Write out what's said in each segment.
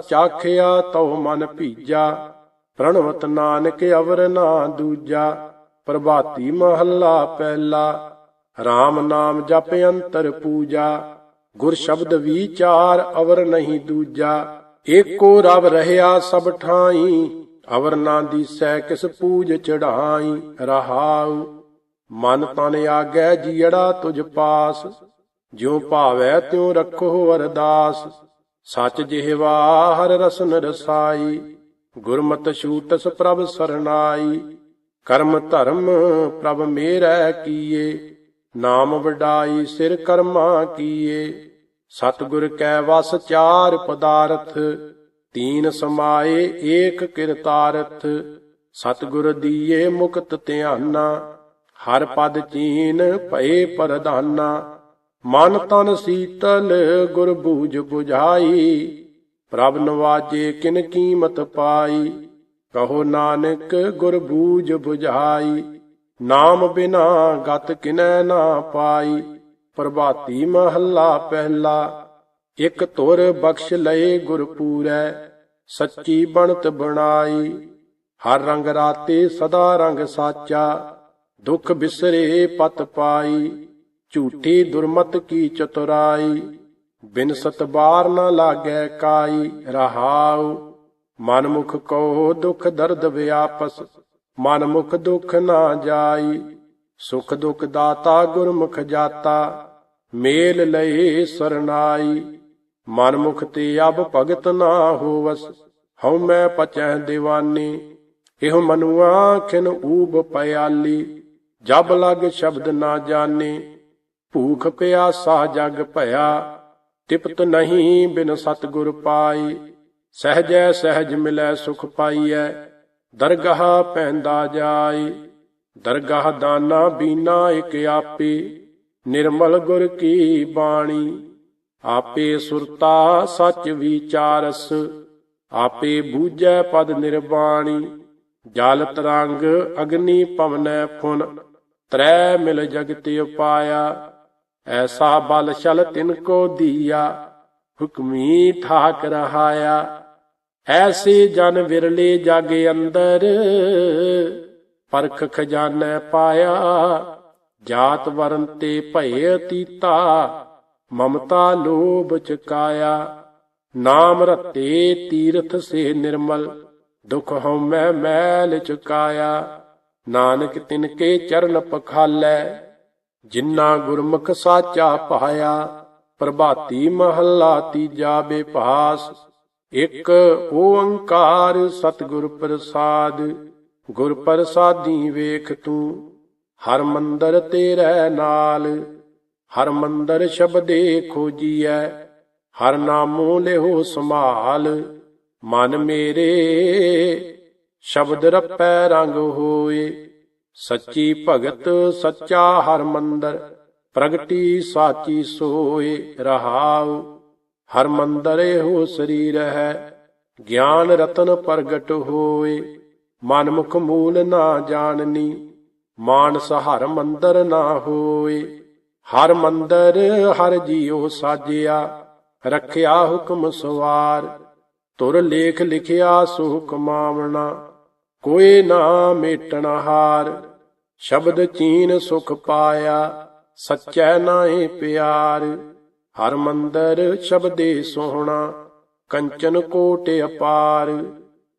ਚਾਖਿਆ ਤਉ ਮਨ ਭੀਜਾ, ਪ੍ਰਣਵਤ ਨਾਨਕ ਅਵਰ ਨਾ ਦੂਜਾ, ਪ੍ਰਭਾਤੀ ਮਹੱਲਾ ਪਹਿਲਾ RAM ਨਾਮ ਜਪ ਅੰਤਰ ਪੂਜਾ, ਗੁਰ ਸ਼ਬਦ ਵਿਚਾਰ ਅਵਰ ਨਹੀਂ ਦੂਜਾ, ਏਕੋ ਰਵ ਰਹਿਆ ਸਭ ਠਾਈ, ਅਵਰ ਨਾ ਦੀਸੈ ਕਿਸ ਪੂਜ ਚੜਾਈ ਰਹਾਉ, ਮਨ ਤਨ ਆਗੈ ਜੀੜਾ ਤੁਝ ਪਾਸ, ਜਿਉ ਭਾਵੈ ਤਿਉ ਰੱਖੋ ਅਰਦਾਸ। ਸਚ ਜਿਹਵਾ ਹਰ ਰਸਨ ਰਸਾਈ, ਗੁਰਮਤਿ ਛੂਟਸ ਪ੍ਰਭ ਸਰਨਾਈ। ਕਰਮ ਧਰਮ ਪ੍ਰਭ ਮੇਰੈ ਕੀਏ, ਨਾਮ ਵਡਾਈ ਸਿਰ ਕਰਮਾ ਕੀਏ। ਸਤਿਗੁਰ ਕੈ ਵਸ ਚਾਰ ਪਦਾਰਥ, ਤੀਨ ਸਮਾਏ ਏਕ ਕਿਰਤਾਰਥ। ਸਤਿਗੁਰ ਦੀਏ ਮੁਕਤ ਧਿਆਨਾ, ਹਰ ਪਦ ਚੀਨ ਭਏ ਪਰਧਾਨਾ। ਮਨ ਤਨ ਸੀਤਲ ਗੁਰ ਬੂਝ 부ਝਾਈ ਪ੍ਰਭ ਨਵਾਜੇ ਕਿਨ ਕੀਮਤ ਪਾਈ। ਕਹੋ ਨਾਨਕ ਗੁਰ ਬੂਝ 부ਝਾਈ ਨਾਮ ਬਿਨਾ ਗਤ ਕਿਨੈ ਨਾ ਪਾਈ। ਪ੍ਰਭਾਤੀ ਮਹੱਲਾ ਪਹਿਲਾ, ਇਕ ਤੁਰ ਬਖਸ਼ ਲਏ ਗੁਰ ਪੂਰੈ, ਸੱਚੀ ਬਣਤ ਬਣਾਈ। ਹਰ ਰੰਗ ਰਾਤੇ ਸਦਾ ਰੰਗ ਸਾਚਾ, ਦੁਖ ਬਿਸਰੇ ਪਤ ਪਾਈ। ਝੂਠੀ ਦੁਰਮਤ ਕੀ ਚਤੁਰਾਈ? ਬਿਨ ਸਤਬਾਰ ਨ ਲਾਗੈ ਕਾਈ? ਰਹਾਉ। ਮਨ ਮੁਖ ਕੋ ਦੁਖ ਦਰਦ ਵਿਆਪਸ। ਮਨ ਮੁਖ ਦੁਖ ਨਾ ਜਾਈ। ਸੁਖ ਦੁਖ ਦਾਤਾ ਗੁਰਮੁਖ ਜਾਤਾ। ਮੇਲ ਲਏ ਸਰਨਾਈ। ਮਨ ਮੁਖ ਤੇ ਅਬ ਭਗਤ ਨਾ ਹੋਵਸ। ਹਉ ਮੈਂ ਪਚੈ ਦੀਵਾਨੀ। ਇਹੋ ਮਨੁਆ ਖਿਨ ਊਬ ਪਿਆਲੀ। ਜਬ ਲਗ ਸ਼ਬਦ ਨਾ ਜਾਣੇ ਭੂਖ ਪਿਆਸਾ ਜਗ ਭਇਆ। ਤਿਪਤ ਨਹੀਂ ਬਿਨ ਸਤਗੁਰ ਪਾਈ। ਸਹਜੈ ਸਹਜ ਮਿਲੈ ਸੁਖ ਪਾਈਐ। ਦਰਗਾਹ ਪੈਂਦਾ ਜਾਈ। ਦਰਗਾਹ ਦਾਨਾ ਬੀਨਾ ਇਕ ਆਪੇ। ਨਿਰਮਲ ਗੁਰ ਕੀ ਬਾਣੀ? ਆਪੇ ਸੁਰਤਾ ਸੱਚ ਵਿਚਾਰਸ। ਆਪੇ ਬੂਝੈ ਪਦ ਨਿਰਵਾਣੀ ਜਲ ਤਰੰਗ ਅਗਨੀ ਪਵਨੈ ਫੁਨ। ਤ੍ਰੈ ਮਿਲ ਜਗਤ ਉਪਾਇਆ। ਐਸਾ ਬਲ ਛਲ ਤਿਨ ਕੋ ਦੀਆ, ਹੁਕਮੀ ਠਾਕ ਰਹਾਇਆ। ਐਸੇ ਜਨ ਵਿਰਲੇ ਜਗ ਅੰਦਰ, ਪਰਖ ਖਜ਼ਾਨਾ ਪਾਇਆ। ਜਾਤ ਵਰਨ ਤੇ ਭਏ ਅਤੀਤਾ, ਮਮਤਾ ਲੋਭ ਚਕਾਇਆ। ਨਾਮ ਰਤੇ ਤੀਰਥ ਸੇ ਨਿਰਮਲ, ਦੁਖ ਹਉਮੈ ਮੈਲ ਚੁਕਾਇਆ। ਨਾਨਕ ਤਿਨ ਕੇ ਚਰਨ ਪਖਾਲੈ ਜਿਨ੍ਹਾਂ ਗੁਰਮੁਖ ਸਾਚਾ ਪਹਾਇਆ, ਪ੍ਰਭਾਤੀ ਮਹੱਲਾ ਤੀਜਾ ਬੇਭਾਸ ਇਕ ਓੰਕਾਰ ਸਤਿਗੁਰ ਪ੍ਰਸਾਦ, ਗੁਰ ਪ੍ਰਸਾਦੀ ਵੇਖ ਤੂੰ। ਹਰ ਮੰਦਰ ਤੇਰੇ ਨਾਲ, ਹਰ ਮੰਦਰ ਸ਼ਬਦੇ ਖੋਜੀਐ। ਹਰ ਨਾਮੋ ਲਿਓ ਸੰਭਾਲ, ਮਨ ਮੇਰੇ, ਸ਼ਬਦ ਰੱਪੈ ਰੰਗ ਹੋਏ। ਸੱਚੀ ਭਗਤ ਸੱਚਾ ਹਰ ਮੰਦਰ, ਪ੍ਰਗਟੀ ਸਾਚੀ ਸੋਏ ਰਹਾਉ। ਹਰ ਮੰਦਰ ਹੋ ਸਰੀਰ ਹੈ ਗਿਆਨ ਰਤਨ ਪ੍ਰਗਟ ਹੋਏ। ਮਨ ਮੁਖ ਮੂਲ ਨਾ ਜਾਣਨੀ, ਮਾਨਸ ਹਰ ਮੰਦਰ ਨਾ ਹੋਏ। ਹਰ ਮੰਦਰ ਹਰ ਜੀਉ ਸਾਜਿਆ, ਰੱਖਿਆ ਹੁਕਮ ਸਵਾਰ। ਤੁਰ ਲੇਖ ਲਿਖਿਆ ਸੋ ਕਮਾਵਣਾ ਕੋਈ ਨਾ ਮੇਟਣਾ ਹਾਰ। ਸ਼ਬਦ ਚੀਨ ਸੁਖ ਪਾਇਆ, ਸੱਚੈ ਨਾਹੀ ਪਿਆਰ। ਹਰ ਮੰਦਰ ਸ਼ਬਦੇ ਸੋਹਣਾ, ਕੰਚਨ ਕੋਟ ਅਪਾਰ।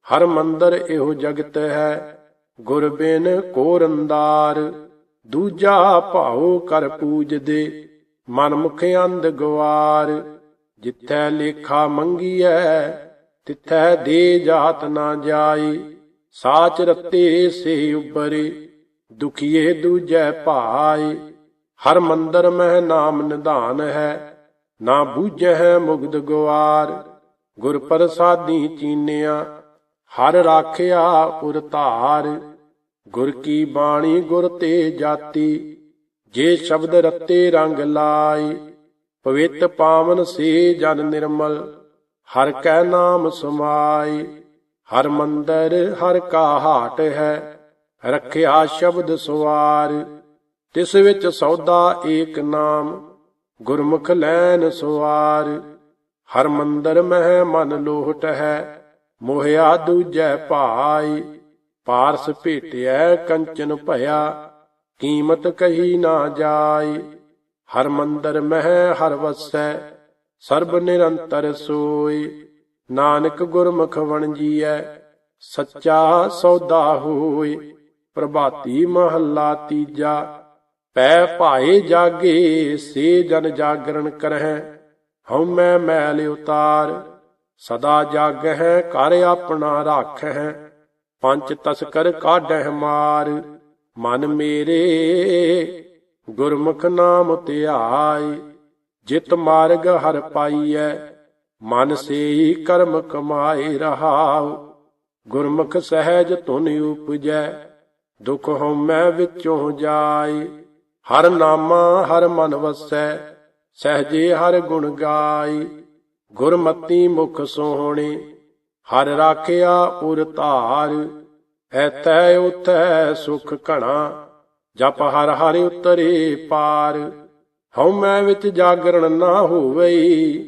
ਹਰ ਮੰਦਰ ਇਹੋ ਜਗਤ ਹੈ, ਗੁਰ ਬਿਨ ਕੋ ਰੰਦਾਰ ਦੂਜਾ ਭਾਉ ਕਰ ਪੂਜਦੇ ਮਨ ਮੁਖ ਅੰਧ ਗਵਾਰ। ਜਿੱਥੈ ਲੇਖਾ ਮੰਗੀਐ, ਤਿੱਥੈ ਦੇ ਜਾਤ ਨਾ ਜਾਈ। ਸਾਚ ਰਤੇ ਸੇ ਉਬਰੇ ਦੁਖੀਏ ਦੂਜੈ ਭਾਈ ਹਰ ਮੰਦਰ ਮਹਿ ਨਾਮ ਨਿਧਾਨ ਹੈ, ਨਾ ਬੂਝੈ ਮੁਗਦ ਗਵਾਰ ਗੁਰ ਪ੍ਰਸਾਦੀ ਚੀਨਿਆ, ਹਰ ਰਾਖਿਆ ਪੁਰ ਧਾਰ। ਗੁਰ ਕੀ ਬਾਣੀ ਗੁਰ ਤੇ ਜਾਤੀ, ਜੇ ਸ਼ਬਦ ਰਤੇ ਰੰਗ ਲਾਈ ਪਵਿੱਤ ਪਾਵਨ ਸੇ ਜਨ ਨਿਰਮਲ, ਹਰ ਕੈ ਨਾਮ ਸਮਾਈ ਹਰ ਮੰਦਰ ਹਰ ਕਾ ਹਾਟ ਹੈ ਰੱਖਿਆ ਸ਼ਬਦ ਸਵਾਰ, ਤਿਸ ਵਿੱਚ ਸੌਦਾ ਏਕ ਨਾਮ, ਗੁਰਮੁਖ ਲੈਨ ਸਵਾਰ। ਹਰ ਮੰਦਰ ਮਹਿ ਮਨ ਲੋਹਟ ਹੈ, ਮੋਹਿਆ ਦੂਜੈ ਭਾਈ। ਪਾਰਸ ਭੇਟਿਐ ਕੰਚਨ ਭਇਆ, ਕੀਮਤ ਕਹੀ ਨਾ ਜਾਈ। ਹਰ ਮੰਦਰ ਮਹਿ ਹਰ ਵਸੈ, ਸਰਬ ਨਿਰੰਤਰ ਸੋਈ। ਨਾਨਕ ਗੁਰਮੁਖ ਵਣਜੀਐ, ਸੱਚਾ ਸੌਦਾ ਹੋਈ। ਪ੍ਰਭਾਤੀ ਮਹੱਲਾ ਤੀਜਾ। ਪੈ ਭਾਏ ਜਾਗੇ, ਸੇ ਜਨ ਜਾਗਰਣ ਕਰਹਿ। ਹਉ ਮੈਂ ਮੈਲ ਉਤਾਰ। ਸਦਾ ਜਾਗਹਿ, ਘਰ ਆਪਣਾ ਰਾਖਹਿ। ਪੰਜ ਤਸਕਰ ਕਾਢਹਿ ਮਾਰ। ਮਨ ਮੇਰੇ, ਗੁਰਮੁਖ ਨਾਮ ਧਿਆਈ ਜਿਤ ਮਾਰਗ ਹਰ ਪਾਈਐ। ਮਨ ਸੇਈ ਕਰਮ ਕਮਾਏ ਰਹਾਉ। ਗੁਰਮੁਖ ਸਹਿਜ ਧੁਨ ਉਪਜੈ। ਦੁਖ ਹਉਮੈ ਵਿੱਚੋਂ ਜਾਈ ਹਰ ਨਾਮਾ ਹਰ ਮਨ ਵਸੈ, ਸਹਜੇ ਹਰ ਗੁਣ ਗਾਈ ਗੁਰਮਤੀ ਮੁਖ ਸੋਹਣੇ, ਹਰ ਰਾਖਿਆ ਉਰ ਧਾਰ। ਐਤੈ ਉਥੈ ਸੁਖ ਘਣਾ, ਜਪ ਹਰ ਹਰਿ ਉਤਰੇ ਪਾਰ। ਹਉਮੈ ਵਿੱਚ ਜਾਗਰਣ ਨਾ ਹੋਵਈ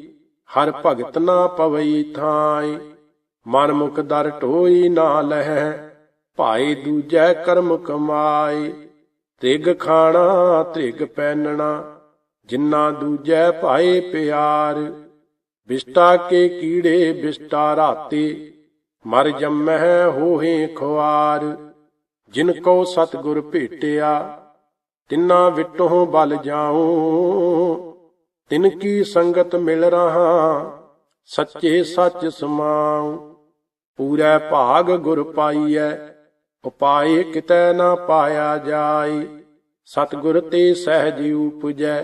ਹਰ ਭਗਤ ਨਾ ਪਵਈ ਥਾਈ ਮਨ ਮੁਖ ਦਰ ਢੋਈ ਨਾ ਲਹਿ ਭਾਈ ਦੂਜੈ ਕਰਮ ਕਮਾਏ, ਤ੍ਰਿਗ ਖਾਣਾ, ਤ੍ਰਿਗ ਪੈਨਣਾ ਜਿਨ੍ਹਾਂ ਦੂਜੈ ਭਾਏ ਪਿਆਰ, ਬਿਸਟਾ ਕੇ ਕੀੜੇ ਬਿਸਟਾ ਰਾਤੇ, ਮਰ ਜੰਮਹਿ ਹੋਹੇ ਖੁਆਰ, ਜਿਨ ਕੋ ਸਤਿਗੁਰ ਭੇਟਿਆ, ਤਿੰਨਾ ਵਿਟੋਂ ਬਲ ਜਾਉ, ਤਿਨ ਕੀ ਸੰਗਤ ਮਿਲ ਰਹਾ, ਸੱਚੇ ਸੱਚ ਸਮਾਉ, ਪੂਰੇ ਭਾਗ ਗੁਰ ਪਾਈਐ ਉਪਾਏ ਕਿਤੈ ਨਾ ਪਾਇਆ ਜਾਈ। ਸਤਿਗੁਰ ਤੇ ਸਹਿਜ ਉਪਜੈ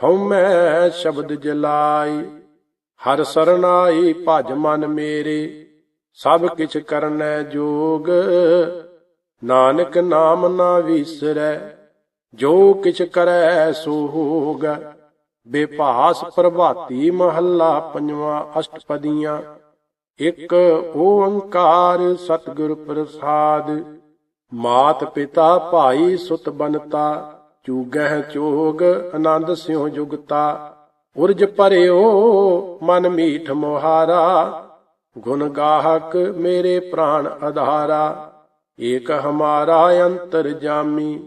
ਹਉਮੈ ਸ਼ਬਦ ਜਲਾਈ। ਹਰ ਸਰਨਾਈ ਭਜ ਮਨ ਮੇਰੇ, ਸਭ ਕਿਛ ਕਰਨੈ ਜੋਗ। ਨਾਨਕ ਨਾਮ ਨਾ ਵਿਸਰੈ, ਜੋ ਕਿਛ ਕਰੈ ਸੋ ਹੋਗ। ਬੇਭਾਸ ਪ੍ਰਭਾਤੀ ਮਹੱਲਾ ਪੰਜਵਾਂ ਅਸ਼ਟਪਦੀਆਂ। ਇੱਕ ਓੰਕਾਰ ਸਤਿਗੁਰ ਪ੍ਰਸਾਦ, ਮਾਤ ਪਿਤਾ ਭਾਈ ਸੁਤ ਬਨਤਾ ਚੂਗਹਿ ਚੋਗ ਆਨੰਦ ਸਿਉ ਜੁਗਤਾ, ਉਰਜ ਭਰਿਓ ਮਨ ਮੀਠ ਮੋਹਾਰਾ, ਗੁਣ ਗਾਹਕ ਮੇਰੇ ਪ੍ਰਾਣ ਆਧਾਰਾ ਏਕ ਹਮਾਰਾ ਅੰਤਰ ਜਾਮੀ,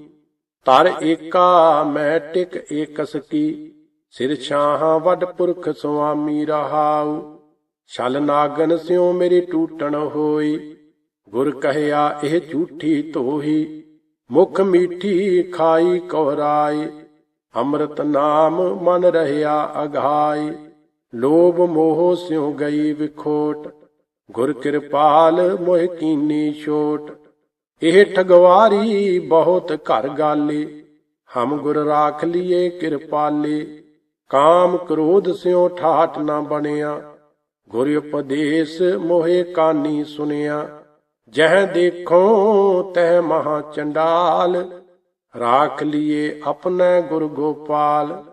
ਤਰ ਏਕਾ ਮੈਂ ਟਿਕ ਏਕਸ ਕੀ, ਸਿਰ ਛਾਹਾਂ ਵੱਡ ਪੁਰਖ ਸੁਆਮੀ ਰਹਾਉ। ਛਲ ਨਾਗਨ ਸਿਉ ਮੇਰੀ ਟੂਟਣ ਹੋਈ। ਗੁਰ ਕਹਿਆ, ਇਹ ਝੂਠੀ ਧੋਹੀ, ਮੁਖ ਮੀਠੀ ਖਾਈ ਕੋਰਾਈ। ਅੰਮ੍ਰਿਤ ਨਾਮ ਮਨ ਰਹਿਆ ਅਘਾਈ ਲੋਭ ਮੋਹ ਸਿਉ ਗਈ ਵਿਖੋਟ। ਗੁਰ ਕਿਰਪਾਲ ਮੋਹਿ ਕੀਨੀ ਛੋਟ। ਇਹ ਠਗਵਾਰੀ ਬਹੁਤ ਘਰ ਗਾਲੀ, ਹਮ ਗੁਰ ਰਾਖ ਲਿਏ ਕਿਰਪਾਲੀ। ਕਾਮ ਕ੍ਰੋਧ ਸਿਉ ਠਾਠ ਨਾ ਬਣਿਆ। ਗੁਰ ਉਪਦੇਸ਼ ਮੋਹਿ ਕਾਨੀ ਸੁਨਿਆ, ਜਹ ਦੇਖੋ ਤਹ ਮਹਾ ਚੰਡਾਲ, ਰਾਖ ਲਿਏ ਆਪਣਾ ਗੁਰ ਗੋਪਾਲ,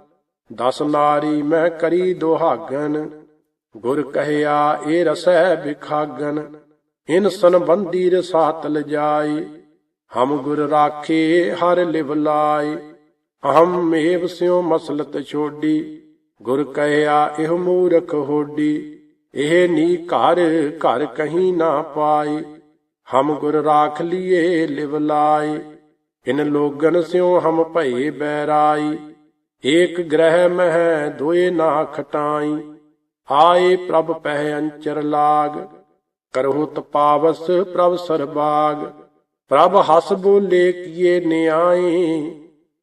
ਦਸ ਨਾਰੀ ਮੈਂ ਕਰੀ ਦੁਹਾਗਨ, ਗੁਰ ਕਹਿਆ ਇਹ ਰਸੈ ਵਿਖਾਗਨ, ਇਨ ਸੰਬੰਧੀ ਰਸਾਤ ਲਜਾਈ, ਹਮ ਗੁਰ ਰਾਖੇ ਹਰ ਲਿਵ ਲਾਈ, ਅਹੰ ਮੇਵ ਸਿਉ ਮਸਲਤ ਛੋਡੀ, ਗੁਰ ਕਹਿਆ ਇਹ ਮੂਰਖ ਹੋਡੀ ਇਹ ਨੀ ਘਰ ਘਰ ਕਹੀਂ ਨਾ ਪਾਏ। ਹਮ ਗੁਰ ਰਾਖ ਲਿਏ, ਲਿਵ ਲਾਏ। ਇਨ ਲੋਗਨ ਸਿਉ ਹਮ ਭਏ ਬੈਰਾਈ ਏਕ ਗ੍ਰਹਿ ਮਹਿ ਦੋਏ ਨਾ ਖਟਾਈ ਆਏ ਪ੍ਰਭ ਪਹਿ ਅੰਚਰ ਲਾਗ। ਕਰਹੁ ਤਪਾਵਸ ਪ੍ਰਭ ਸਰਬਾਗ। ਪ੍ਰਭ ਹਸ ਬੋਲੇ ਕੀਏ ਨਿਆਏ।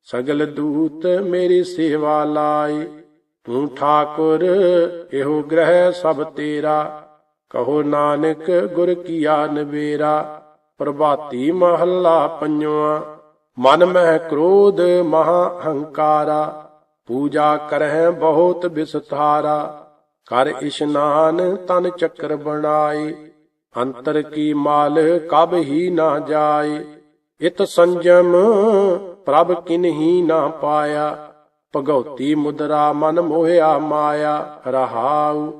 ਸਗਲ ਦੂਤ ਮੇਰੀ ਸੇਵਾ ਲਾਏ। ਤੂੰ ਠਾਕੁਰ, ਇਹੋ ਗ੍ਰਹਿ ਸਭ ਤੇਰਾ। ਕਹੋ ਨਾਨਕ, ਗੁਰ ਕੀਆ ਨਵੇਰਾ। ਪ੍ਰਭਾਤੀ ਮਹੱਲਾ ਪੰਜਵਾ। ਮਨ ਮਹਿ ਕ੍ਰੋਧ, ਮਹਾ ਹੰਕਾਰਾ। ਪੂਜਾ ਕਰਹਿ ਬਹੁਤ ਵਿਸਥਾਰਾ। ਕਰ ਇਸ਼ਨਾਨ ਤਨ ਚੱਕਰ ਬਣਾਏ। ਅੰਤਰ ਕੀ ਮਾਲ, ਕਬ ਹੀ ਨਾ ਜਾਏ। ਇਤ ਸੰਜਮ, ਪ੍ਰਭ ਕਿਨਹੀ ਨਾ ਪਾਇਆ। ਭਗਉਤੀ ਮੁਦਰਾ ਮਨ ਮੋਹਿਆ ਮਾਇਆ, ਰਹਾਉ।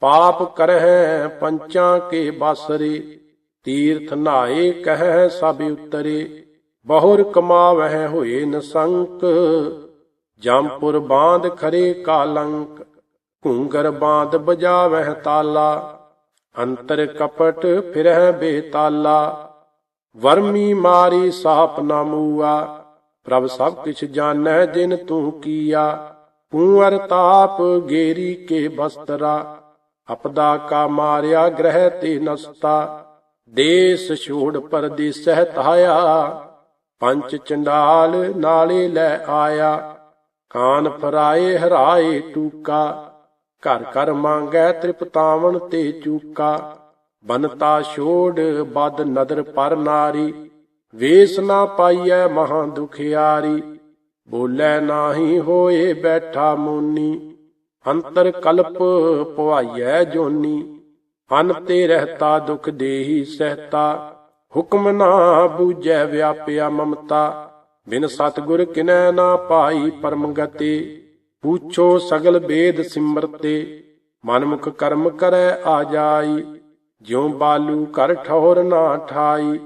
ਪਾਪ ਕਰਹਿ ਪੰਚਾਂ ਕੇ ਬਾਸਰੇ, ਤੀਰਥ ਨਾਏ ਕਹਿ ਸਭ ਉਤਰੇ। ਬਹੁਰ ਕਮਾਵਹਿ ਹੋਏ ਨਸੰਕ ਜਮਪੁਰ ਬਾਂਧ ਖਰੇ ਕਾਲੰਕ। ਘੂੰਗਰ ਬਾਂਦ ਬਜਾਵਹਿ ਤਾਲਾ, ਅੰਤਰ ਕਪਟ ਫਿਰਹਿ ਬੇਤਾਲਾ। ਵਰਮੀ ਮਾਰੀ ਸਾਪ ਨਾ ਮੂਆ ਪ੍ਰਭ ਸਭ ਕਿਛ ਜਾਣੈ, ਜਿਨ ਤੂੰ ਕੀਆ। ਕੂਅਰ ਤਾਪ, ਗੇਰੀ ਕੇ ਬਸਤਰਾ। ਅਪਦਾ ਕਾ ਮਾਰਿਆ, ਗ੍ਰਹਿ ਤੇ ਨਸਤਾ। ਦੇਸ ਛੋੜ ਪਰਦੇਸਹਿ ਤਾਇਆ ਪੰਚ ਚੰਡਾਲ ਨਾਲੇ ਲੈ ਆਇਆ। ਕਾਨ ਫਰਾਏ, ਹਰਾਏ ਟੂਕਾ। ਘਰ ਘਰ ਮੰਗੈ ਤ੍ਰਿਪਤਾਵਣ ਤੇ ਚੂਕਾ। ਬਨਤਾ ਛੋੜ, ਬਦ ਨਦਰ ਪਰ ਨਾਰੀ। ਵੇਸ ਨਾ ਪਾਈਐ ਮਹਾ ਦੁਖਿਆਰੀ, ਬੋਲੇ ਨਾਹੀ ਹੋਏ ਬੈਠਾ ਮੋਨੀ, ਅੰਤਰ ਕਲਪ ਪਵਾਈਐ ਜੋਨੀ ਹਨ ਤੇ ਰਹਤਾ ਦੁਖ ਦੇਹੀ ਸਹਤਾ, ਹੁਕਮ ਨਾ ਬੂਝੈ ਵਿਆਪਿਆ ਮਮਤਾ, ਬਿਨ ਸਤਗੁਰ ਕਿਨੈ ਨਾ ਪਾਈ ਪਰਮ ਗਤੀ ਪੂਛੋ ਸਗਲ ਬੇਦ ਸਿਮਰਤੇ, ਮਨਮੁਖ ਕਰਮ ਕਰੈ ਆ ਜਾਈ, ਜਿਉ ਬਾਲੂ ਕਰ ਠੌਰ ਨਾ ਠਾਈ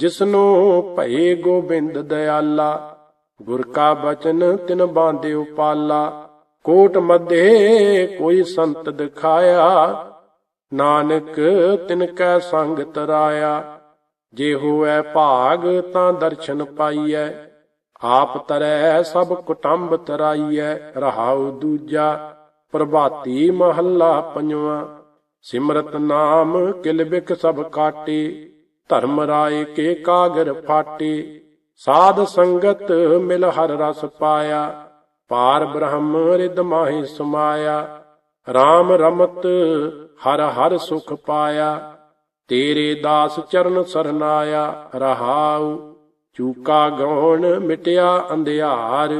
ਜਿਸਨੂੰ ਭਏ ਗੋਬਿੰਦ ਦਇਆਲਾ ਗੁਰ ਕਾ ਬਚਨ ਤਿਨ ਬਾਂਦੇ ਪਾਲਾ ਕੋਟ ਮਧੇ ਕੋਈ ਸੰਤ ਦਿਖਾਇਆ, ਨਾਨਕ ਤਿਨ ਕੈ ਸੰਗ ਤਰਾਇਆ ਜੇ ਹੋਐ ਭਾਗ ਤਾਂ ਦਰਸ਼ਨ ਪਾਈਐ, ਆਪ ਤਰੈ ਸਭ ਕੁਟੰਬ ਤਰਾਈਐ, ਰਹਾਉ ਦੂਜਾ ਪ੍ਰਭਾਤੀ ਮਹੱਲਾ ਪੰਜਵਾ, ਸਿਮਰਤ ਨਾਮ ਕਿਲ ਬਿਕ ਸਭ ਕਾਟੇ ਧਰਮ ਰਾਏ ਕੇ ਕਾਗਰ ਫਾਟੇ, ਸਾਧ ਸੰਗਤ ਮਿਲ ਹਰ ਰਸ ਪਾਇਆ, ਪਾਰ ਬ੍ਰਹਮ ਰਿਦ ਮਾਹੀ ਸਮਾਇਆ RAM ਰਮਤ ਹਰ ਹਰ ਸੁਖ ਪਾਇਆ, ਤੇਰੇ ਦਾਸ ਚਰਨ ਸਰਨਾਇਆ, ਰਹਾਉ, ਚੂਕਾ ਗਉਣ ਮਿਟਿਆ ਅੰਧਿਆਰ,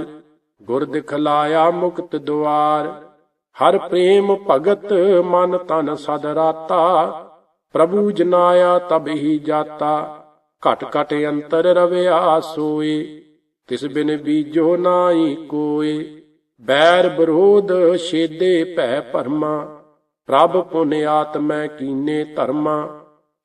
ਗੁਰ ਦਿਖਲਾਇਆ ਮੁਕਤ ਦੁਆਰ, ਹਰ ਪ੍ਰੇਮ ਭਗਤ ਮਨ ਤਨ ਸਦ ਰਾਤਾ ਪ੍ਰਭੂ ਜਨਾਇਆ ਤਬ ਹੀ ਜਾਤਾ, ਘਟ ਘਟ ਅੰਤਰ ਰਵਿਆ ਸੋਏ ਤਿਸ ਬਿਨ ਬੀਜੋ ਨਾਹੀ ਕੋਏ। ਬੈਰ ਵਿਰੋਧ ਛੇਦੇ ਭੈ ਭਰਮਾ, ਪ੍ਰਭ ਪੁਨ ਆਤਮੈ ਕੀਨੇ ਧਰਮਾ।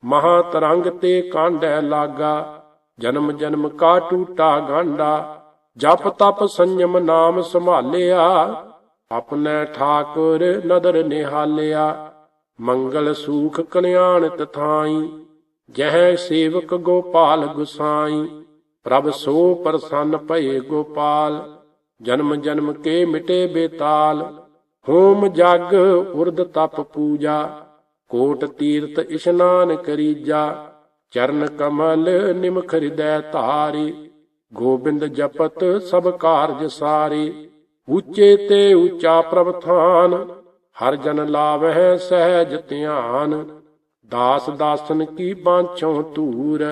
ਮਹਾ ਤਰੰਗ ਤੇ ਕਾਂਡੈ ਲਾਗਾ, ਜਨਮ ਜਨਮ ਕਾ ਟੂਟਾ ਗਾਂਡਾ ਜਪ ਤਪ ਸੰਜਮ ਨਾਮ ਸੰਭਾਲਿਆ, ਆਪਣੇ ਠਾਕੁਰ ਨਦਰ ਨਿਹਾਲਿਆ। ਮੰਗਲ ਸੂਖ ਕਲਿਆਣ ਤਥਾਈ ਜਹ ਸੇਵਕ ਗੋਪਾਲ ਗੁਸਾਈ। ਪ੍ਰਭ ਸੋ ਪ੍ਰਸੰਨ ਭਏ ਗੋਪਾਲ, ਜਨਮ ਜਨਮ ਕੇ ਮਿਟੇ ਬੇਤਾਲ। ਹੋਮ ਜਗ ਉਰਦ ਤਪ ਪੂਜਾ, ਕੋਟ ਤੀਰਥ ਇਸ਼ਨਾਨ ਕਰੀਜਾ ਚਰਨ ਕਮਲ ਨਿਮਖ ਹਿਰਦੈ ਧਾਰੀ, ਗੋਬਿੰਦ ਜਪਤ ਸਭ ਕਾਰਜ ਸਾਰੇ। ਉੱਚੇ ਤੇ ਉੱਚਾ ਪ੍ਰਭ ਥਾਨ ਹਰ ਜਨ ਲਾਵਹਿ ਸਹਿਜ ਧਿਆਨ, ਦਾਸ ਦਾਸਨ ਕੀ ਬਾਂਛੋਂ ਧੂਰ,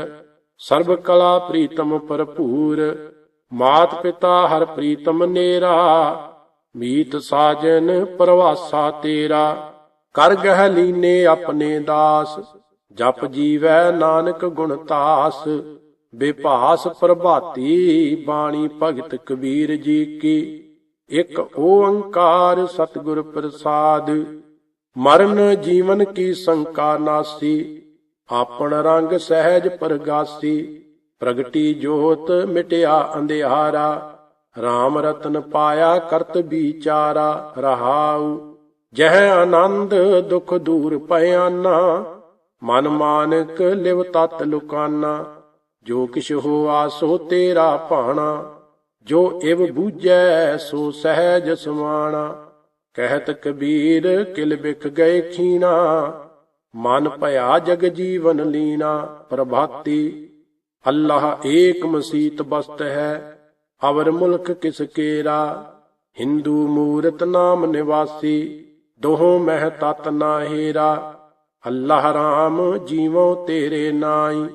ਸਰਬ ਕਲਾ ਪ੍ਰੀਤਮ ਭਰਪੂਰ, ਮਾਤ ਪਿਤਾ ਹਰ ਪ੍ਰੀਤਮ ਨੇਰਾ, ਮੀਤ ਸਾਜਨ ਪ੍ਰਵਾਸਾ ਤੇਰਾ, ਕਰ ਗਹਿ ਲੀਨੇ ਆਪਣੇ ਦਾਸ, ਜਪ ਜੀਵੈ ਨਾਨਕ ਗੁਣ ਤਾਸ, ਬਿਭਾਸ ਪ੍ਰਭਾਤੀ ਬਾਣੀ ਭਗਤ ਕਬੀਰ ਜੀ ਕੀ। ਇਕ ਓੰਕਾਰ ਸਤਿਗੁਰ ਪ੍ਰਸਾਦ, ਮਰਨ ਜੀਵਨ ਕੀ ਸੰਕਾ ਨਾਸੀ, ਆਪਣ ਰੰਗ ਸਹਿਜ ਪ੍ਰਗਾਸੀ, ਪ੍ਰਗਟੀ ਜੋਤ ਮਿਟਿਆ ਅੰਧਿਆਰਾ RAM ਰਤਨ ਪਾਇਆ ਕਰਤ ਵਿਚਾਰਾ, ਰਹਾਉ, ਜਹ ਆਨੰਦ ਦੁਖ ਦੂਰ ਪਿਆਨਾ ਮਨ ਮਾਨਕ ਲਿਵ ਤਤ ਲੁਕਾਨਾ, ਜੋ ਕਿਛ ਹੋਆ ਸੋ ਤੇਰਾ ਭਾਣਾ ਜੋ ਇਵ ਬੂਝੈ ਸੋ ਸਹਿਜ ਸਮਾਣਾ, ਕਹਿਤ ਕਬੀਰ ਕਿਲ ਵਿਖ ਗਏ ਖੀਣਾ। ਮਨ ਭਇਆ ਜਗ ਜੀਵਨ ਲੀਨਾ ਪ੍ਰਭਾਤੀ, ਅੱਲਾਹ ਏਕ ਮਸੀਤ ਬਸਤ ਹੈ, ਅਵਰ ਮੁਲਕ ਕਿਸ ਕੇਰਾ। ਹਿੰਦੂ ਮੂਰਤ ਨਾਮ ਨਿਵਾਸੀ, ਦੋਹੋਂ ਮਹਿ ਤਤ ਨਾ ਹੀਰਾ। ਅੱਲਾਹ ਰਾਮ ਜੀਵੋ ਤੇਰੇ ਨਾਈ,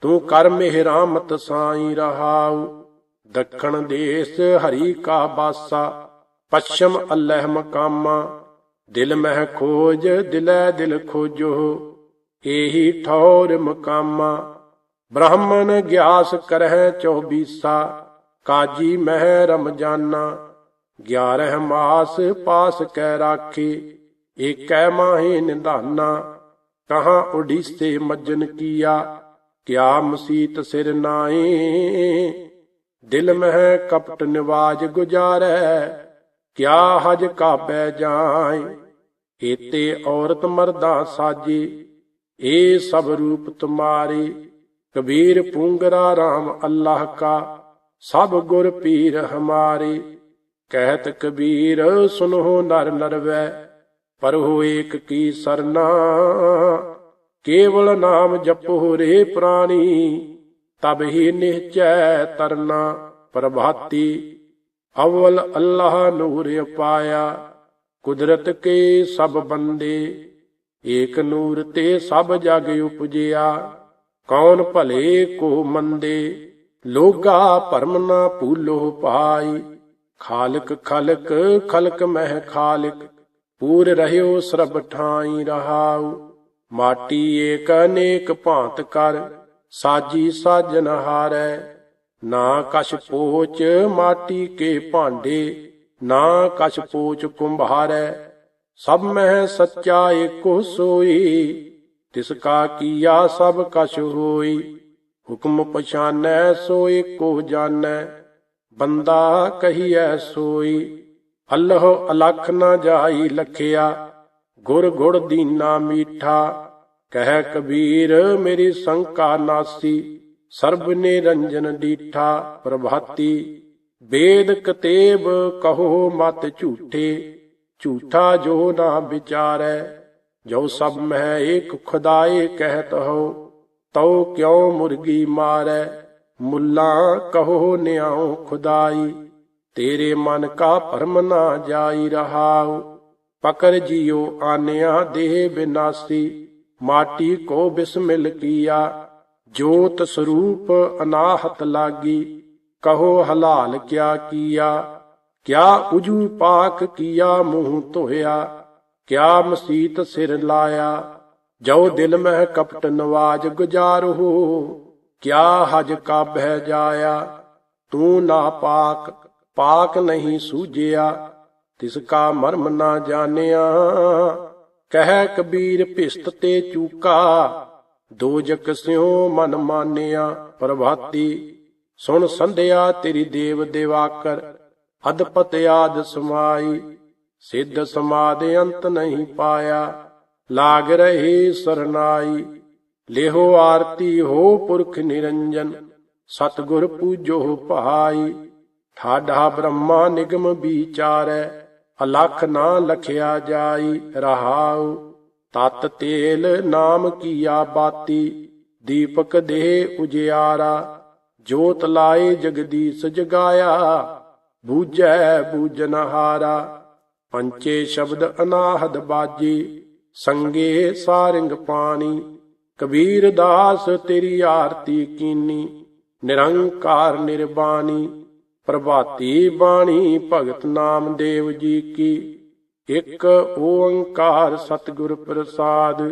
ਤੂੰ ਕਰ ਮਿਹਰਾਮਤ ਸਾਈ ਰਹਾਉ। ਦੱਖਣ ਦੇਸ ਹਰੀ ਕਾ ਬਾਸਾ, ਪੱਛਮ ਅੱਲਹ ਮਕਾਮਾ ਦਿਲ ਮਹਿ ਖੋਜ, ਦਿਲੈ ਦਿਲ ਖੋਜੋ, ਏਹੀ ਠੌਰ ਮਕਾਮਾ। ਬ੍ਰਾਹਮਣ ਗਿਆਸ ਕਰਹਿ ਚੌਬੀਸਾ, ਕਾਜੀ ਮਹਿ ਰਮਜਾਨਾ 11 ਮਾਸ ਪਾਸ ਕੈ ਰਾਖੀ, ਏਕੈ ਮਾਹੀ ਨਿਧਾਨਾ ਕਹਾ ਉਡੀਸੇ ਮੱਜਨ ਕੀਆ, ਕਿਆ ਮਸੀਤ ਸਿਰ ਨਾਏ ਦਿਲ ਮਹਿ ਕਪਟ ਨਿਵਾਜ ਗੁਜਾਰੈ, ਕਿਆ ਹਜ ਕਾਬੈ ਜਾਏ? ਏਤੇ ਔਰਤ ਮਰਦਾ ਸਾਜੀ, ਏ ਸਭ ਰੂਪ ਤੁਮਾਰੇ। ਕਬੀਰ ਪੂੰਗਰਾ RAM ਅੱਲਾਹ ਕਾ, ਸਭ ਗੁਰ ਪੀਰ ਹਮਾਰੇ। ਕਹਿਤ ਕਬੀਰ ਸੁਨੋ ਨਰ ਨਰਵੈ, ਪਰ ਹੋ ਏਕ ਕੀ ਸਰਨਾ? ਕੇਵਲ ਨਾਮ ਜਪੋ ਰੇ ਪ੍ਰਾਣੀ। ਤਬ ਹੀ ਨਿਹਚੈ ਤਰਨਾ, ਪ੍ਰਭਾਤੀ। ਅਵਲ ਅੱਲਾਹ ਨੂਰ ਪਾਇਆ, ਕੁਦਰਤ ਕੇ ਸਭ ਬੰਦੇ। ਏਕ ਨੂਰ ਤੇ ਸਭ ਜਗ ਉਪਜਿਆ, ਕੌਣ ਭਲੇ ਕੋ ਮੰਦੇ। ਲੋਗਾ ਭਰਮ ਨਾ ਭੂਲੋ ਪਾਈ ਖਾਲਕ ਖਲਕ ਖਲਕ ਮਹਿ ਖਾਲਕ। ਪੂਰ ਰਹਿਓ ਸਰਬ ਠਾਈ ਰਹਾਉ, ਮਾਟੀ ਏਕ ਅਨੇਕ ਭਾਂਤ ਕਰ। ਸਾਜੀ ਸਾਜਨ ਹਾਰੈ, ਨਾ ਕਛ ਪੋਚ ਮਾਟੀ ਕੇ ਭਾਂਡੇ, ਨਾ ਕਛ ਪੋਚ ਕੁੰਭਾਰੈ ਸਭ ਮਹਿ ਸੱਚਾ ਏਕੋ ਸੋਈ, ਤਿਸ ਕਾ ਕੀਆ ਸਭ ਕਛ ਹੋਈ, ਹੁਕਮ ਪਛਾਨੈ ਸੋ ਏਕੋ ਜਾਣੈ, ਬੰਦਾ ਕਹੀਐ ਸੋਈ, ਅੱਲਹ ਅਲਖ ਨਾ ਜਾਈ ਲਖਿਆ, ਗੁਰ ਗੁੜ ਦੀਨਾ ਮੀਠਾ ਕਹਿ ਕਬੀਰ, ਮੇਰੀ ਸੰਕਾ ਨਾਸੀ, ਸਰਬ ਨਿਰੰਜਨ ਡੀਠਾ ਪ੍ਰਭਾਤੀ। ਵੇਦ ਕਤੇਬ, ਕਹੋ ਮਤ ਝੂਠੇ, ਝੂਠਾ ਜੋ ਨਾ ਵਿਚਾਰੈ। ਜੋ ਸਭ ਮਹਿ ਏਕ ਖੁਦਾਏ ਕਹਿਤ ਹੋ ਤਉ ਕਿਉ ਮੁਰਗੀ ਮਾਰੈ। ਮੁੱਲਾ ਕਹੋ ਨਿਆਉ ਖੁਦਾਈ, ਤੇਰੇ ਮਨ ਕਾ ਭਰਮ ਨਾ ਜਾਈ ਰਹਾਉ। ਪਕਰ ਜਿਉ ਆਨਿਆ ਦੇਹ ਬਿਨਾਸੀ। ਮਾਟੀ ਕੋ ਬਿਸਮਿਲ ਕੀਆ, ਜੋਤ ਸਰੂਪ ਅਨਾਹਤ ਲਾਗੀ, ਕਹੋ ਹਲਾਲ ਕਿਆ ਕੀਆ, ਕਿਆ ਉਜੂ ਪਾਕ ਕੀਆ ਮੂੰਹ ਧੋਇਆ, ਕਿਆ ਮਸੀਤ ਸਿਰ ਲਾਇਆ ਜੋ ਦਿਲ ਮਹਿ ਕਪਟ ਨਵਾਜ ਗੁਜਾਰੋ ਕਿਆ ਹਜ ਕਾਬਹਿ ਜਾਇਆ, ਤੂੰ ਨਾ ਪਾਕ ਪਾਕ ਨਹੀਂ ਸੂਝਿਆ, ਤਿਸ ਕਾ ਮਰਮ ਨਾ ਜਾਣਿਆ। ਕਹਿ ਕਬੀਰ ਭਿਸਤ ਤੇ ਚੂਕਾ ਦੋਜਕ ਸਿਉ ਮਨ ਮਾਨਿਆ, ਪ੍ਰਭਾਤੀ, ਸੁਣ ਸੰਧਿਆ ਤੇਰੀ ਦੇਵ ਦੇਵਾਕਰ ਅਦਪਤ ਆਦ ਸਮਾਈ, ਸਿੱਧ ਸਮਾਦ ਅੰਤ ਨਹੀਂ ਪਾਇਆ, ਲਾਗ ਰਹੇ ਸਰਨਾਈ, ਲੇਹੋ ਆਰਤੀ ਹੋ ਪੁਰਖ ਨਿਰੰਜਨ, ਸਤਗੁਰ ਪੂਜੋ ਭਾਈ ਠਾਡਾ ਬ੍ਰਹਮਾ ਨਿਗਮ ਵਿਚਾਰੈ ਅਲਖ ਨਾ ਲਖਿਆ ਜਾਈ, ਰਹਾਉ। ਤਤ ਤੇਲ ਨਾਮ ਕੀਆ ਬਾਤੀ, ਦੀਪਕ ਦੇ ਉਜਿਆਰਾ। ਜੋਤ ਲਾਏ ਜਗਦੀਸ਼ ਜਗਾਇਆ, ਬੂਝੈ ਬੂਝਨਹਾਰਾ ਪੰਚੇ ਸ਼ਬਦ ਅਨਾਹਦ ਬਾਜੀ, ਸੰਗੇ ਸਾਰਿੰਗ ਪਾਣੀ। ਕਬੀਰ ਦਾਸ ਤੇਰੀ ਆਰਤੀ ਕੀਨੀ, ਨਿਰੰਕਾਰ ਨਿਰਬਾਣੀ। ਪ੍ਰਭਾਤੀ ਬਾਣੀ ਭਗਤ ਨਾਮਦੇਵ ਜੀ ਕੀ। ਇਕ ਓੰਕਾਰ ਸਤਿਗੁਰ ਪ੍ਰਸਾਦ।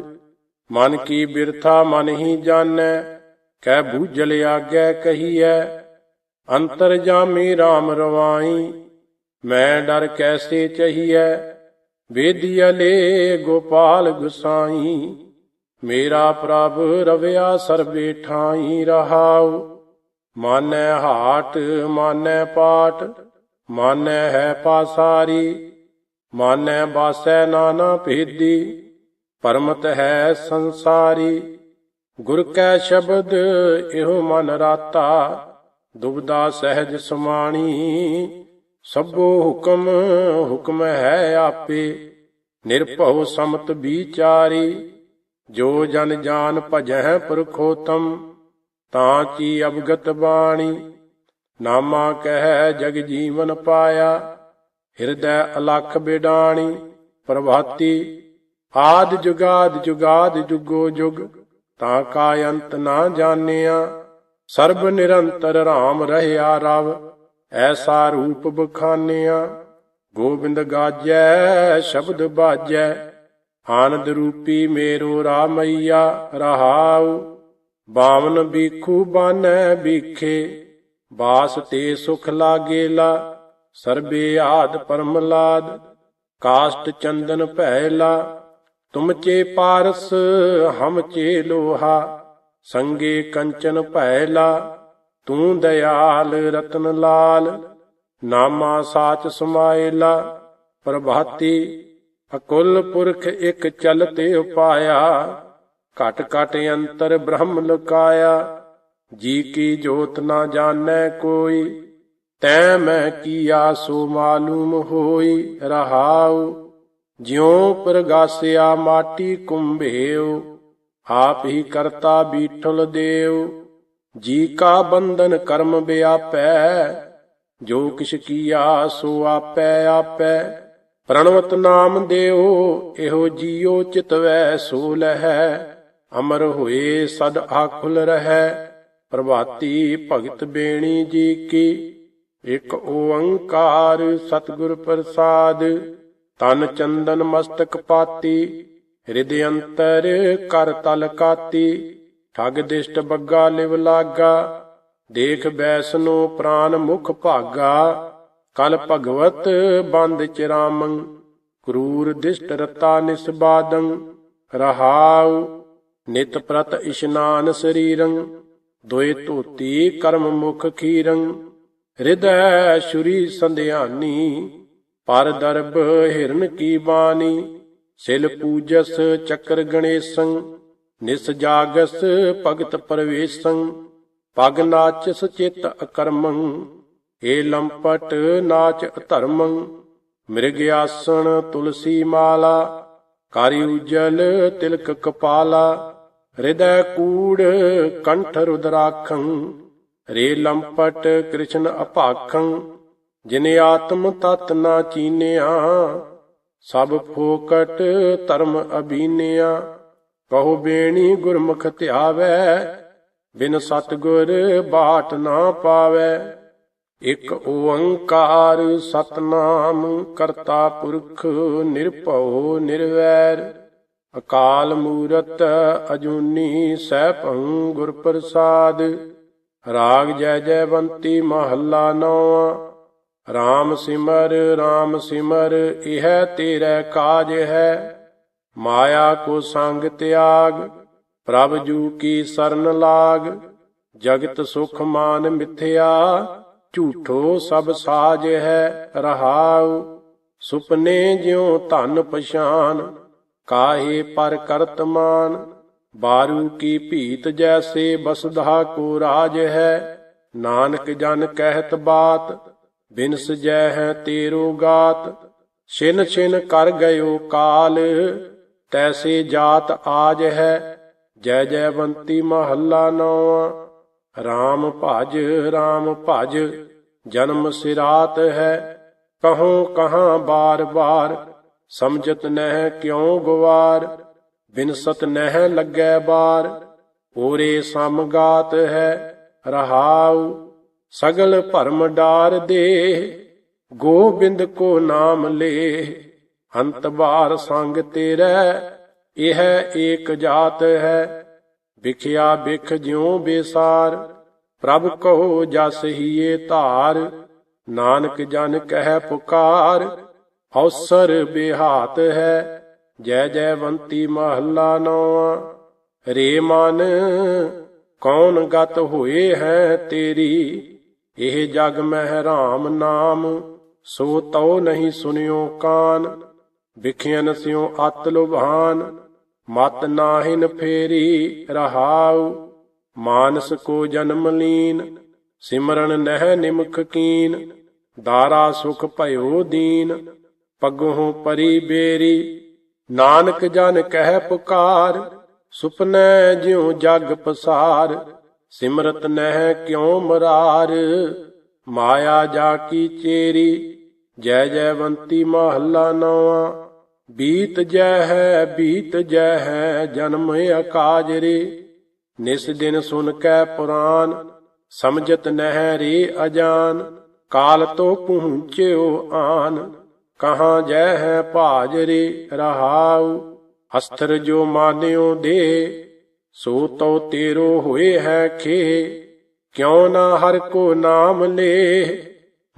ਮਨ ਕੀ ਬਿਰਥਾ ਮਨ ਹੀ ਜਾਣੈ ਕਹਿ ਬੂਝਲ ਆਗੈ ਕਹੀਐ। ਅੰਤਰ ਜਾਮੀ RAM ਰਵਾਈ, ਮੈਂ ਡਰ ਕੈਸੇ ਚਹੀਐ। ਵੇਦੀਅਲੇ ਗੋਪਾਲ ਗੁਸਾਈ, ਮੇਰਾ ਪ੍ਰਭ ਰਵਿਆ ਸਰਬੇ ਠਾਈ ਰਹਾਉ। ਮਾਨੈ ਹਾਟ, ਮਾਨੈ ਪਾਟ, ਮਾਨੈ ਹੈ ਪਾਸਾਰੀ, ਮਾਨੈ ਬਾਸੈ ਨਾਨਾ ਭੇਦੀ, ਪਰਮਤ ਹੈ ਸੰਸਾਰੀ। ਗੁਰ ਕੈ ਸ਼ਬਦ, ਇਹੋ ਮਨ ਰਾਤਾ, ਦੁਬਦਾ ਸਹਿਜ ਸਮਾਣੀ। ਸਭੋ ਹੁਕਮ ਹੁਕਮ ਹੈ ਆਪੇ, ਨਿਰਭਉ ਸਮਤ ਵਿਚਾਰੀ। ਜੋ ਜਨ ਜਾਨ ਭਜੈ ਪੁਰਖੋਤਮ ਤਾਂ ਕੀ ਅਵਗਤ ਬਾਣੀ? ਨਾਮਾ ਕਹਿ ਜਗ ਜੀਵਨ ਪਾਇਆ, ਹਿਰਦੈ ਅਲਖ ਬਿਡਾਣੀ, ਪ੍ਰਭਾਤੀ। ਆਦ ਜੁਗਾਦ ਜੁਗਾਦ ਜੁਗੋ ਜੁਗ, ਤਾਂ ਕਾ ਅੰਤ ਨਾ ਜਾਣਿਆ। ਸਰਬ ਨਿਰੰਤਰ RAM ਰਹਿਆ ਰਵ, ਐਸਾ ਰੂਪ ਬਖਾਨਿਆ। ਗੋਬਿੰਦ ਗਾਜੈ, ਸ਼ਬਦ ਬਾਜੈ, ਆਨੰਦ ਰੂਪੀ ਮੇਰੋ ਰਾਮਈਆ ਰਹਾਉ। ਬਾਵਨ ਬੀਖੂ ਬਾਨੈ ਬੀਖੇ, ਬਾਸ ਤੇ ਸੁਖ ਲਾਗੇਲਾ ਸਰਬੇ ਆਦ ਪਰਮਲਾਦ ਕਾਸ਼ਟ ਚੰਦਨ ਭੈਲਾ ਤੁਮ ਚੇ ਪਾਰਸ, ਹਮ ਚੇ ਲੋਹਾ, ਸੰਗੇ ਕੰਚਨ ਭੈਲਾ ਤੂੰ ਦਇਆਲ ਰਤਨ ਲਾਲ, ਨਾਮਾ ਸਾਚ ਸਮਾਇਲਾ ਪ੍ਰਭਾਤੀ ਅਕੁਲ ਪੁਰਖ ਇੱਕ ਚਲਤੇ ਉਪਾਇਆ ਘਟ ਘਟ ਅੰਤਰ ਬ੍ਰਹਮ ਲੁਕਾਇਆ। ਜੀ ਕੀ ਜੋਤ ਨਾ ਜਾਣੈ ਕੋਈ, ਤੈ ਮੈਂ ਕੀਆ ਸੋ ਮਾਲੂਮ ਹੋਈ ਰਹਾਉ। ਜਿਉ ਪ੍ਰਗਾਸਿਆ ਮਾਟੀ ਕੁੰਭੇਉ, ਆਪ ਹੀ ਕਰਤਾ ਬੀਠਲ ਦੇਉ। ਜੀ ਕਾ ਬੰਧਨ ਕਰਮ ਵਿਆਪੈ ਜੋ ਕਿਛ ਕੀਆ ਸੋ ਆਪੈ ਆਪੈ। ਪ੍ਰਣਵਤ ਨਾਮ ਦੇਉ, ਇਹੋ ਜੀਉ ਚਿਤਵੈ ਸੋ ਲਹੈ। ਅਮਰ ਹੋਏ ਸਦ ਆਖੁਲ ਰਹੈ, ਪ੍ਰਭਾਤੀ ਭਗਤ ਬੇਣੀ ਜੀ ਕੀ। ਇਕ ਓੰਕਾਰ ਸਤਿਗੁਰ ਪ੍ਰਸਾਦ ਤਨ ਚੰਦਨ ਮਸਤਕ ਪਾਤੀ, ਹਿਰਦੇ ਅੰਤਰ ਕਰ ਤਲ ਕਾਤੀ। ਠਗ ਦਿਸ਼ਟ ਬੱਗਾ ਲਿਵ ਲਾਗਾ, ਦੇਖ ਬੈਸਨੋ ਪ੍ਰਾਨ ਮੁਖ ਭਾਗਾ। ਕਲ ਭਗਵਤ ਬੰਦ ਚਿਰਾਮੰ, ਕਰੂਰ ਦਿਸ਼ਟ ਰਤਾ ਨਿਸਬਾਦੰ, ਰਹਾਉ ਨਿਤ ਪ੍ਰਤ ਇਸ਼ਨਾਨ ਸਰੀਰੰ, ਦੋਇ ਧੋਤੀ ਕਰਮ ਮੁਖ ਖੀਰੰ। ਹਿਰਦੈ ਸ਼ੁਰੀ ਸੰਧਿਆਨੀ, ਪਰ ਦਰਬ ਹਿਰਨ ਕੀ ਬਾਣੀ। ਸਿਲ ਪੂਜਸ ਚੱਕਰ ਗਣੇਸੰ, ਨਿਸ ਜਾਗਸ ਭਗਤ ਪਰਵੇਸੰ। ਪਗ ਨਾਚਸ ਚਿਤ ਅਕਰਮੰ, ਏ ਲੰਪਟ ਨਾਚ ਅਧਰਮੰ ਮਿਰਗ ਆਸਣ ਤੁਲਸੀ ਮਾਲਾ, ਕਾਰੀ ਉਜਲ ਤਿਲਕ ਕਪਾਲਾ। ਹਿਰਦੈ ਕੂੜ ਕੰਠ ਰੁਦਰਾਖੰ, ਰੇ ਲੰਪਟ ਕ੍ਰਿਸ਼ਨ ਅਭਾਖੰ, ਜਿਨੇ ਆਤਮ ਤਤ ਨਾ ਚੀਨਿਆ, ਸਭ ਫੋਕਟ ਧਰਮ ਅਬੀਨਿਆ ਕਹੋ ਬੇਣੀ ਗੁਰਮੁਖ ਧਿਆਵੈ, ਬਿਨ ਸਤਗੁਰ ਬਾਟ ਨਾ ਪਾਵੈ। ਇਕ ਓੰਕਾਰ ਸਤਨਾਮ ਕਰਤਾ ਪੁਰਖ ਨਿਰਭਉ ਨਿਰਵੈਰ। ਅਕਾਲ ਮੂਰਤ ਅਜੂਨੀ ਸੈਭੰ ਗੁਰ ਪ੍ਰਸਾਦ। ਰਾਗ ਜੈ ਜੈਵੰਤੀ ਮਹੱਲਾ ਨੌਵਾਂ RAM ਸਿਮਰ RAM ਸਿਮਰ, ਇਹ ਤੇਰੇ ਕਾਜ ਹੈ। ਮਾਇਆ ਕੋ ਸੰਗ ਤਿਆਗ, ਪ੍ਰਭ ਜੂ ਕੀ ਸਰਨ ਲਾਗ। ਜਗਤ ਸੁਖ ਮਾਨ ਮਿਥਿਆ, ਝੂਠੋ ਸਭ ਸਾਜ ਹੈ ਰਹਾਉ। ਸੁਪਨੇ ਜਿਉ ਧਨ ਪਛਾਨ ਕਾਹੇ ਪਰ ਕਰਤਮਾਨ ਬਾਰੂ ਕੀ ਭੀਤ ਜੈਸੇ ਬਸਧਾ ਕੋ ਰਾਜ ਹੈ। ਨਾਨਕ ਜਨ ਕਹਿਤ ਬਾਤ, ਬਿਨਸ ਜੈ ਹੈ ਤੇਰੋ ਗਾਤ। ਛਿਨ ਛਿਨ ਕਰ ਗਇਓ ਕਾਲ, ਤੈਸੇ ਜਾਤ ਆਜ ਹੈ। ਜੈ ਜੈਵੰਤੀ ਮਹੱਲਾ ਨੌਵਾਂ RAM ਭਜ RAM ਭਜ, ਜਨਮ ਸਿਰਾਤ ਹੈ। ਕਹੋ ਕਹਾਂ ਬਾਰ ਬਾਰ ਸਮਝਤ ਨਹਿ ਕਿਉ ਗਵਾਰ? ਬਿਨਸਤ ਨਹਿ ਲੱਗੈ ਬਾਰ। ਓਰੇ ਸਮਗਾਤ ਹੈ ਰਹਾਉ। ਸਗਲ ਭਰਮ ਡਾਰ ਦੇ। ਗੋਬਿੰਦ ਕੋ ਨਾਮ ਲੇ। ਅੰਤ ਬਾਰ ਸੰਗ ਤੇਰੇ। ਇਹ ਏਕ ਜਾਤ ਹੈ। ਵਿਖਿਆ ਵਿਖ ਜਿਉ ਬੇਸਾਰ। ਪ੍ਰਭ ਕਹੋ ਜਸ ਹੀਏ ਧਾਰ। ਨਾਨਕ ਜਨ ਕਹਿ ਪੁਕਾਰ। ਔਸਰ ਬਿਹਾਤ ਹੈ। ਜੈ ਜੈਵੰਤੀ ਮਹੱਲਾ ਨੌਵਾਂ ਰੇ ਮਨ, ਕੌਣ ਗਤ ਹੋਏ ਹੈ ਤੇਰੀ? ਇਹ ਜਗ ਮਹਿ ਰਾਮ ਨਾਮ, ਸੋ ਤਉ ਨਹੀਂ ਸੁਨਿਓ ਕਾਨ। ਵਿਖਿਆਨ ਸਿਉ ਅਤ ਲੁਭਾਨ, ਮਤ ਨਾਹਿਨ ਫੇਰੀ ਰਹਾਉ। ਮਾਨਸ ਕੋ ਜਨਮ ਲੀਨ, ਸਿਮਰਨ ਨਹਿ ਨਿਮਖ ਕੀਨ। ਦਾਰਾ ਸੁਖ ਭਇਓ ਦੀਨ। ਪਗੋਂ ਪਰੀ ਬੇਰੀ, ਨਾਨਕ ਜਨ ਕਹਿ ਪੁਕਾਰ, ਸੁਪਨੈ ਜਿਉ ਜਗ ਪਸਾਰ, ਸਿਮਰਤ ਨਹਿ ਕਿਉ ਮਰਾਰ। ਮਾਇਆ ਜਾ ਕੀ ਚੇਰੀ, ਜੈ ਜੈਵੰਤੀ ਮਹੱਲਾ ਨੌਵਾਂ, ਬੀਤ ਜੈ ਹੈ, ਬੀਤ ਜੈ ਹੈ ਜਨਮ ਅਕਾਜ ਰੇ ਨਿਸ ਦਿਨ ਸੁਨ ਕੈ ਪੁਰਾਨ, ਸਮਝਤ ਨਹਿ ਰੇ ਅਜਾਨ, ਕਾਲ ਤੋ ਪਹੁੰਚਿਓ ਆਨ। ਕਹਾਂ ਜੈ ਹੈ ਭਾਜ ਰੇ ਰਹਾਉ, ਅਸਥਰ ਜੋ ਮਾਨਿਓ ਦੇ, ਸੋ ਤੋ ਤੇਰੋ ਹੋਏ ਹੈ ਖੇ, ਕਿਉ ਨਾ ਹਰ ਕੋ ਨਾਮ ਲੇ,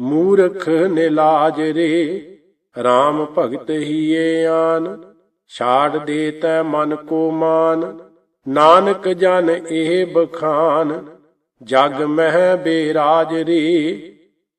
ਮੂਰਖ ਨਿਲਾਜ ਰੇ RAM ਭਗਤ ਹੀਏ ਆਨ, ਛਾੜ ਦੇ ਤੈ ਮਨ ਕੋ ਮਾਨ, ਨਾਨਕ ਜਨ ਇਹ ਬਖਾਨ, ਜਗ ਮਹਿ ਬੇਰਾਜ ਰੇ।